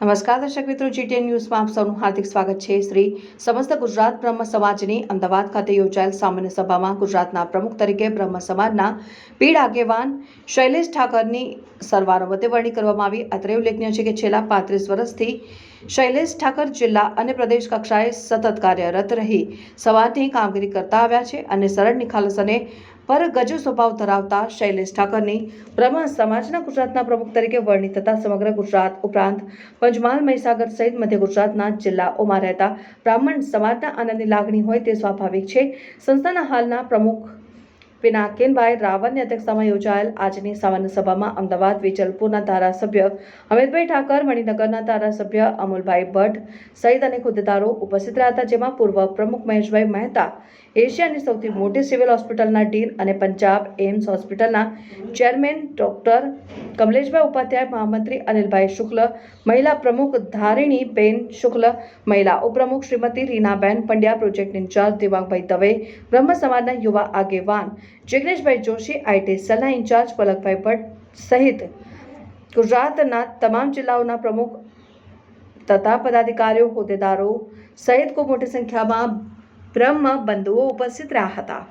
નમસ્કાર, દર્શક મિત્રો જીટીએન ન્યૂઝમાં આપ સૌનું હાર્દિક સ્વાગત છે. શ્રી સમસ્ત ગુજરાત બ્રહ્મ સમાજની અમદાવાદ ખાતે યોજાયેલ સામાન્ય સભામાં ગુજરાતના પ્રમુખ તરીકે બ્રહ્મ સમાજના પીડ આગેવાન શૈલેષ ઠાકરની સર્વાનુમતે વરણી કરવામાં આવી. અત્રે ઉલ્લેખનીય છે કે છેલ્લા પાંત્રીસ વર્ષથી શૈલેષ ઠાકર જિલ્લા અને પ્રદેશ કક્ષાએ સતત કાર્યરત રહી સમાજની કામગીરી કરતા આવ્યા છે અને સરળ નિખાલસ અને પર ગજુ સ્વભાવ ધરાવતા શૈલેષ ઠાકરની બ્રહ્મ સમાજના ગુજરાતના પ્રમુખ તરીકે વરણી થતા સમગ્ર ગુજરાત ઉપરાંત પંચમહાલ, મહીસાગર સહિત મધ્ય ગુજરાતના જિલ્લાઓમાં રહેતા બ્રાહ્મણ સમાજના આનંદની લાગણી હોય તે સ્વાભાવિક છે. સંસ્થાના હાલના પ્રમુખ પિનાકિનભાઈ રાવલની અધ્યક્ષતામાં યોજાયેલ આજની સામાન્ય સભામાં અમદાવાદ વેજલપુરના ધારાસભ્ય અમિતભાઈ ઠાકર, મણિનગરના ધારાસભ્ય અમુલભાઈ ભટ્ટ સહિત અનેક હોદ્દેદારો ઉપસ્થિત રહ્યા હતા, જેમાં પૂર્વ પ્રમુખ મહેશભાઈ મહેતા, એશિયાની સૌથી મોટી સિવિલ હોસ્પિટલના ડીન અને પંજાબ એમ્સ હોસ્પિટલના ચેરમેન ડોક્ટર કમલેશભાઈ ઉપાધ્યાય, મહામંત્રી અનિલભાઈ શુક્લ, મહિલા પ્રમુખ ધારિણી બેન શુક્લ, મહિલા ઉપપ્રમુખ શ્રીમતી રીનાબેન પંડ્યા, પ્રોજેક્ટ ઇન્ચાર્જ દેવાંગભાઈ દવે બ્રહ્મ સમાજના યુવા આગેવાન જિગ્નેશભાઈ જોશી આઈટી સેલના ઇન્ચાર્જ પલકભાઈ ભટ્ટ સહિત ગુજરાતના તમામ જિલ્લાઓના પ્રમુખ તથા પદાધિકારીઓ, હોદ્દેદારો સહિત ખૂબ મોટી સંખ્યામાં બ્રહ્મ બંધુઓ ઉપસ્થિત રહ્યા હતા.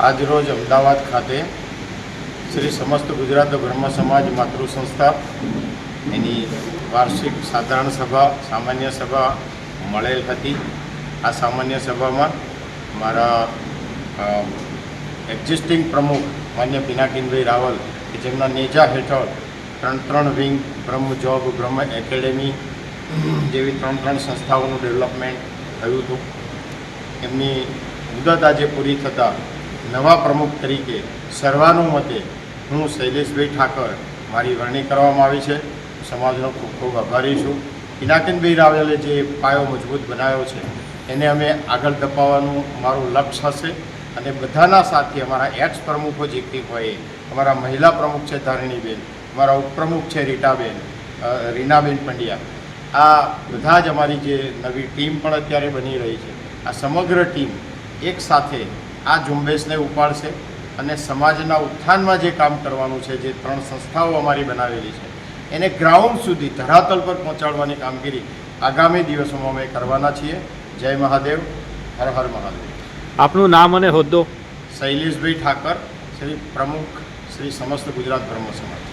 આજરોજ અમદાવાદ ખાતે શ્રી સમસ્ત ગુજરાત બ્રહ્મ સમાજ માતૃ સંસ્થા એની વાર્ષિક સાધારણ સભા, સામાન્ય સભા મળેલ હતી. આ સામાન્ય સભામાં મારા એક્ઝિસ્ટિંગ પ્રમુખ માન્ય પિનાકિનભાઈ રાવલ કે જેમના નેજા હેઠળ ત્રણ ત્રણ વિંગ બ્રહ્મ જોબ બ્રહ્મ એકેડેમી જેવી ત્રણ ત્રણ સંસ્થાઓનું ડેવલપમેન્ટ થયું હતું. એમની મુદત આજે પૂરી થતાં નવા પ્રમુખ તરીકે સર્વાનુમતે હું શૈલેષભાઈ ઠાકર મારી વરણી કરવામાં આવી છે. સમાજનો ખૂબ ખૂબ આભારી છું. પિનાકિનભાઈ રાવલે જે પાયો મજબૂત બનાવ્યો છે, એને અમે આગળ ધપાવવાનું મારું લક્ષ્ય હશે. અને બધાના સાથે અમારા એક્સ પ્રમુખો જે હોય. અમારા મહિલા પ્રમુખ છે ધારિણીબેન, અમારા ઉપપ્રમુખ છે રીટાબેન રીનાબેન પંડ્યા. આ બધા જ અમારી જે નવી ટીમ પણ અત્યારે બની રહી છે. આ સમગ્ર ટીમ એક સાથે આ ઝુંબેશને ઉપાડશે અને સમાજના ઉત્થાનમાં જે કામ કરવાનું છે, જે ત્રણ સંસ્થાઓ અમારી બનાવેલી છે, એને ગ્રાઉન્ડ સુધી ધરાતલ પર પહોંચાડવાની કામગીરી આગામી દિવસોમાં અમે કરવાના છીએ. જય મહાદેવ. હર હર મહાદેવ. આપનું નામ અને હોદ્દો? શૈલેષભાઈ ઠાકર શ્રી પ્રમુખ શ્રી સમસ્ત ગુજરાત બ્રહ્મ સમાજ